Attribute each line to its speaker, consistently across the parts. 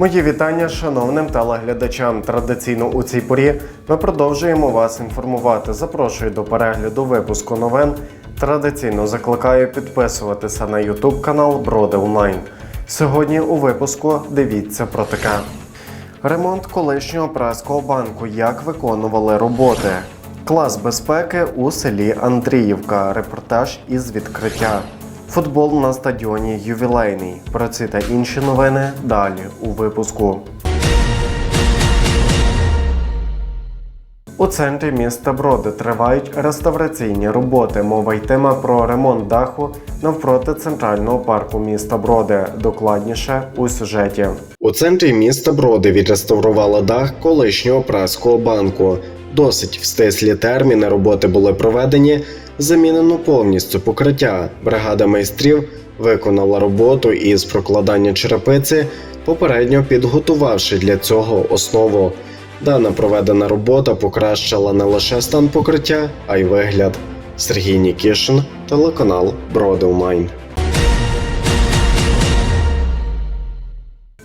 Speaker 1: Мої вітання шановним телеглядачам. Традиційно у цій порі ми продовжуємо вас інформувати. Запрошую до перегляду випуску новин. Традиційно закликаю підписуватися на YouTube канал Броди Онлайн. Сьогодні у випуску дивіться про таке. Ремонт колишнього праського банку. Як виконували роботи? Клас безпеки у селі Андріївка. Репортаж із відкриття. Футбол на стадіоні ювілейний. Про ці та інші новини далі у випуску. У центрі міста Броди тривають реставраційні роботи. Мова йтиме про ремонт даху навпроти центрального парку міста Броди. Докладніше у сюжеті. У центрі міста Броди відреставрували дах колишнього праського банку. Досить в стислі терміни роботи були проведені. Замінено повністю покриття. Бригада майстрів виконала роботу із прокладання черепиці, попередньо підготувавши для цього основу. Дана проведена робота покращила не лише стан покриття, а й вигляд. Сергій Нікішин, телеканал Броди Онлайн.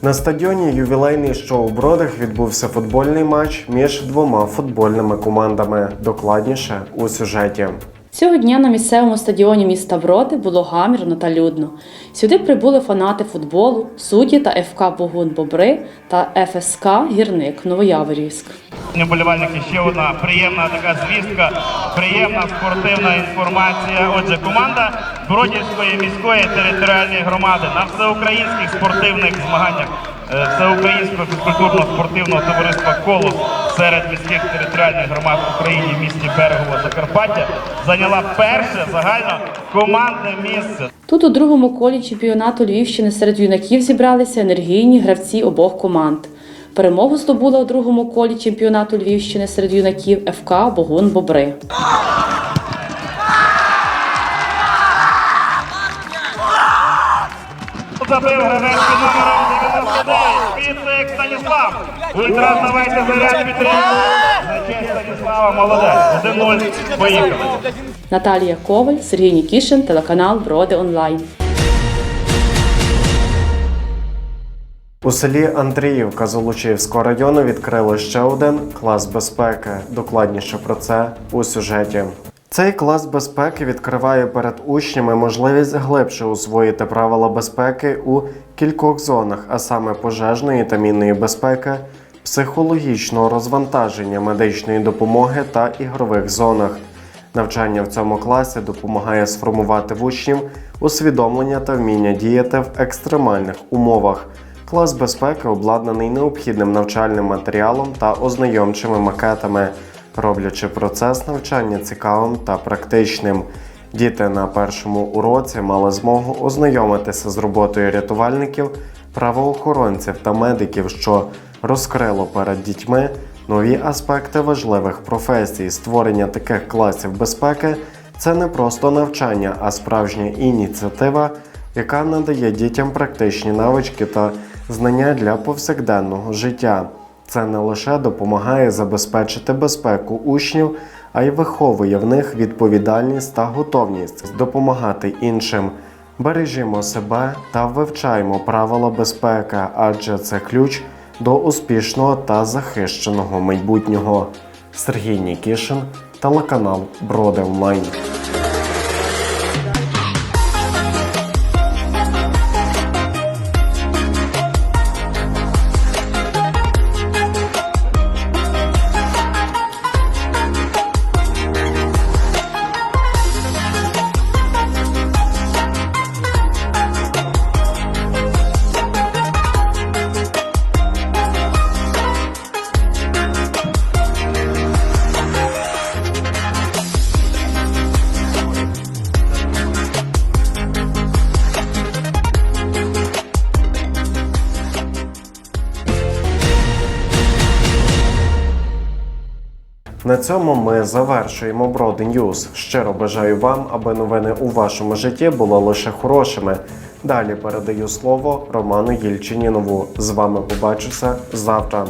Speaker 1: На стадіоні ювілейний що у Бродах відбувся футбольний матч між двома футбольними командами. Докладніше у сюжеті.
Speaker 2: Цього дня на місцевому стадіоні міста Броди було гамірно та людно. Сюди прибули фанати футболу, судді та ФК Богун Бобри та ФСК Гірник Новояворівськ.
Speaker 3: Вболівальники ще одна приємна така звістка, приємна спортивна інформація. Отже, команда Бродівської міської територіальної громади на всеукраїнських спортивних змаганнях е, Всеукраїнського фізкультурно-спортивного товариства Колос серед міських територіальних громад в Україні в місті Берегово Закарпаття зайняла перше загально командне місце.
Speaker 2: Тут у другому колі чемпіонату Львівщини серед юнаків зібралися енергійні гравці обох команд. Перемогу здобула у другому колі чемпіонату Львівщини серед юнаків ФК Богун Бобри.
Speaker 3: Забив гравець під номером 99. Станіслав. Ультрас, давайте заряд підтримку. На честь Станіслава, молодець. 1-0. Поїхали.
Speaker 2: Наталія Коваль, Сергій Нікішин, телеканал Броди Онлайн.
Speaker 1: У селі Андріївка Золочівського району відкрили ще один клас безпеки. Докладніше про це у сюжеті. Цей клас безпеки відкриває перед учнями можливість глибше усвоїти правила безпеки у кількох зонах, а саме пожежної та мінної безпеки, психологічного розвантаження, медичної допомоги та ігрових зонах. Навчання в цьому класі допомагає сформувати в учнів усвідомлення та вміння діяти в екстремальних умовах. Клас безпеки обладнаний необхідним навчальним матеріалом та ознайомчими макетами, роблячи процес навчання цікавим та практичним. Діти на першому уроці мали змогу ознайомитися з роботою рятувальників, правоохоронців та медиків, що розкрило перед дітьми нові аспекти важливих професій. Створення таких класів безпеки це не просто навчання, а справжня ініціатива, яка надає дітям практичні навички та знання для повсякденного життя. Це не лише допомагає забезпечити безпеку учнів, а й виховує в них відповідальність та готовність допомагати іншим. Бережімо себе та вивчаємо правила безпеки, адже це ключ до успішного та захищеного майбутнього. Сергій Нікішин, телеканал Броди Онлайн. Цьому ми завершуємо Броди Ньюз. Щиро бажаю вам, аби новини у вашому житті були лише хорошими. Далі передаю слово Роману Єльчинінову. З вами побачуся завтра.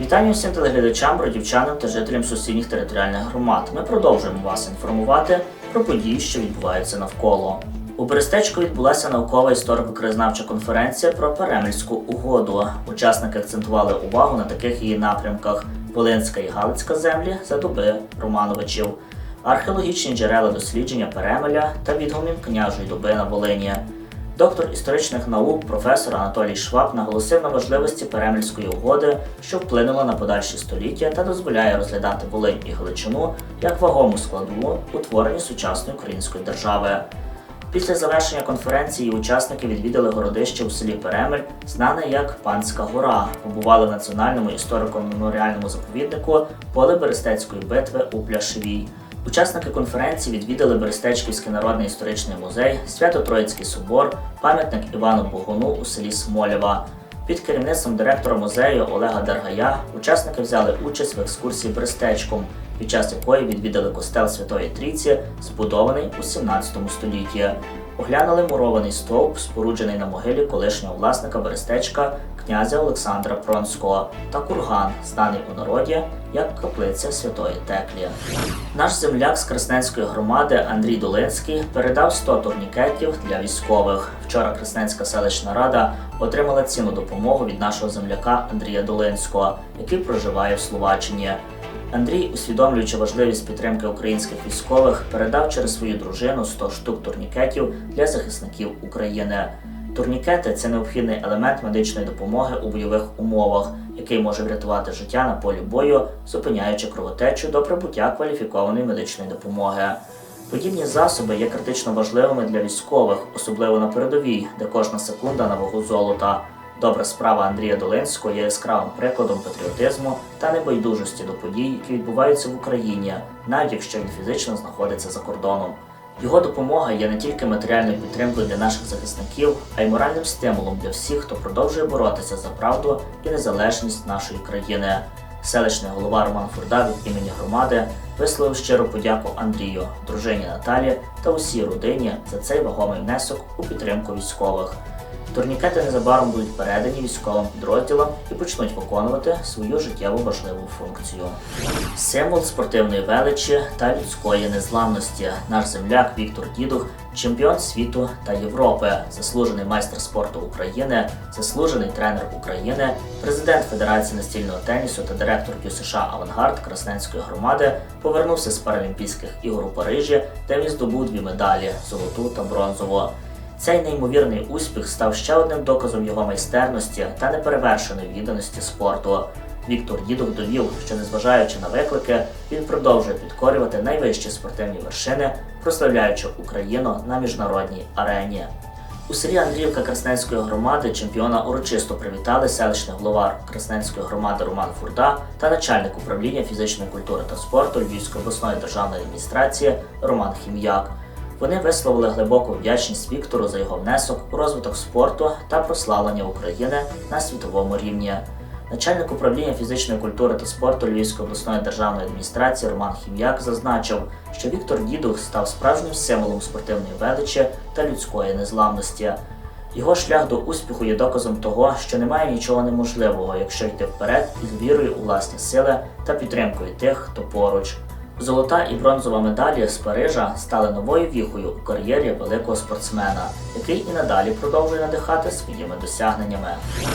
Speaker 4: Вітання всім телеглядачам, бродівчанам та жителям сусідніх територіальних громад. Ми продовжуємо вас інформувати про події, що відбуваються навколо. У Берестечку відбулася наукова історико-краєзнавча конференція про Перемельську угоду. Учасники акцентували увагу на таких її напрямках: Волинська і Галицька землі за доби Романовичів, археологічні джерела дослідження Перемеля та відгомін княжої доби на Волині. Доктор історичних наук, професор Анатолій Шваб наголосив на важливості Перемельської угоди, що вплинула на подальші століття та дозволяє розглядати Волинь і Галичину як вагому складову у творенні сучасної української держави. Після завершення конференції учасники відвідали городище у селі Перемель, знане як Панська гора, побували в національному історико-меморіальному заповіднику поле Берестецької битви у Пляшевій. Учасники конференції відвідали Берестечківський народний історичний музей, Свято-Троїцький собор, пам'ятник Івану Богуну у селі Смолєва. Під керівництвом директора музею Олега Даргая учасники взяли участь в екскурсії Берестечком, під час якої відвідали костел Святої Трійці, збудований у 17 столітті. Оглянули мурований стовп, споруджений на могилі колишнього власника Берестечка князя Олександра Пронського, та курган, знаний у народі як каплиця Святої Теклі. Наш земляк з Красненської громади Андрій Долинський передав 100 турнікетів для військових. Вчора Красненська селищна рада отримала цінну допомогу від нашого земляка Андрія Долинського, який проживає в Словаччині. Андрій, усвідомлюючи важливість підтримки українських військових, передав через свою дружину 100 штук турнікетів для захисників України. Турнікети це необхідний елемент медичної допомоги у бойових умовах, який може врятувати життя на полі бою, зупиняючи кровотечу до прибуття кваліфікованої медичної допомоги. Подібні засоби є критично важливими для військових, особливо на передовій, де кожна секунда на вагу золота. Добра справа Андрія Долинського є яскравим прикладом патріотизму та небайдужості до подій, які відбуваються в Україні, навіть якщо він фізично знаходиться за кордоном. Його допомога є не тільки матеріальною підтримкою для наших захисників, а й моральним стимулом для всіх, хто продовжує боротися за правду і незалежність нашої країни. Селищний голова Роман Фурда від імені громади висловив щиру подяку Андрію, дружині Наталі та усій родині за цей вагомий внесок у підтримку військових. Турнікети незабаром будуть передані військовим підрозділам і почнуть виконувати свою життєво важливу функцію. Символ спортивної величі та людської незламності. Наш земляк Віктор Дідух, чемпіон світу та Європи, заслужений майстер спорту України, заслужений тренер України, президент Федерації настільного тенісу та директор КЮСШ Авангард Красненської громади повернувся з Паралімпійських ігор у Парижі, де він здобув дві медалі золоту та бронзову. Цей неймовірний успіх став ще одним доказом його майстерності та неперевершеної відданості спорту. Віктор Дідух довів, що незважаючи на виклики, він продовжує підкорювати найвищі спортивні вершини, прославляючи Україну на міжнародній арені. У селі Андріївка Красненської громади чемпіона урочисто привітали селищний голова Красненської громади Роман Фурда та начальник управління фізичної культури та спорту Львівської обласної державної адміністрації Роман Хім'як. Вони висловили глибоку вдячність Віктору за його внесок у розвиток спорту та прославлення України на світовому рівні. Начальник управління фізичної культури та спорту Львівської обласної державної адміністрації Роман Хім'як зазначив, що Віктор Дідух став справжнім символом спортивної величі та людської незламності. Його шлях до успіху є доказом того, що немає нічого неможливого, якщо йти вперед із вірою у власні сили та підтримкою тих, хто поруч. Золота і бронзова медалі з Парижа стали новою віхою у кар'єрі великого спортсмена, який і надалі продовжує надихати своїми досягненнями.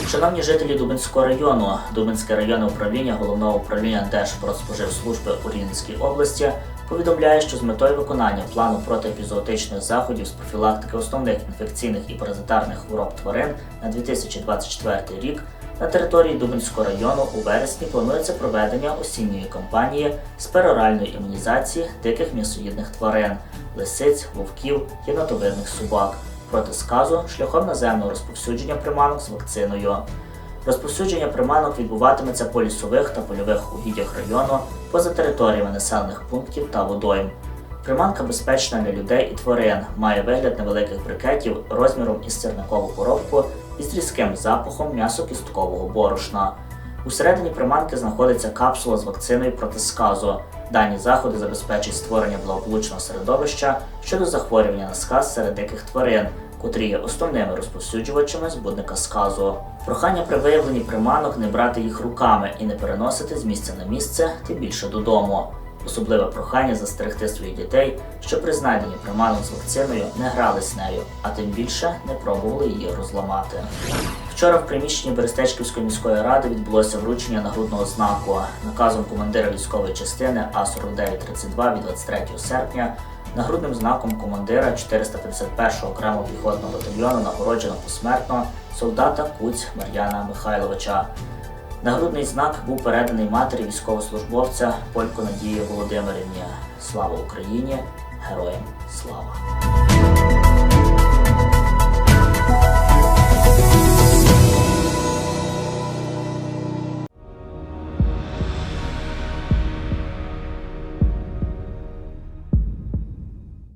Speaker 4: Шановні жителі Дубинського району, Дубинське районне управління головного управління Держпродспоживслужби у Рівненській області повідомляє, що з метою виконання плану протиепізоотичних заходів з профілактики основних інфекційних і паразитарних хвороб тварин на 2024 рік на території Дубинського району у вересні планується проведення осінньої кампанії з пероральної імунізації диких м'ясоїдних тварин, лисиць, вовків, єнотовидних собак проти сказу шляхом наземного розповсюдження приманок з вакциною. Розповсюдження приманок відбуватиметься по лісових та польових угіддях району поза територіями населених пунктів та водойм. Приманка безпечна для людей і тварин, має вигляд невеликих брикетів розміром із сірникову коробку із різким запахом м'ясо-кісткового борошна. Усередині приманки знаходиться капсула з вакциною проти сказу. Дані заходи забезпечують створення благополучного середовища щодо захворювання на сказ серед диких тварин, котрі є основними розповсюджувачами збудника сказу. Прохання при виявленні приманок не брати їх руками і не переносити з місця на місце, тим більше додому. Особливе прохання застерегти своїх дітей, що при знайденні приманок з вакциною не грались нею, а тим більше не пробували її розламати. Вчора в приміщенні Берестечківської міської ради відбулося вручення нагрудного знаку наказом командира військової частини А4932 від 23 серпня. Нагрудним знаком командира 451-го окремого піхотного батальйону нагороджено посмертно солдата Куць Мар'яна Михайловича. Нагрудний знак був переданий матері військовослужбовця Полько Надії Володимирівні. Слава Україні! Героям слава!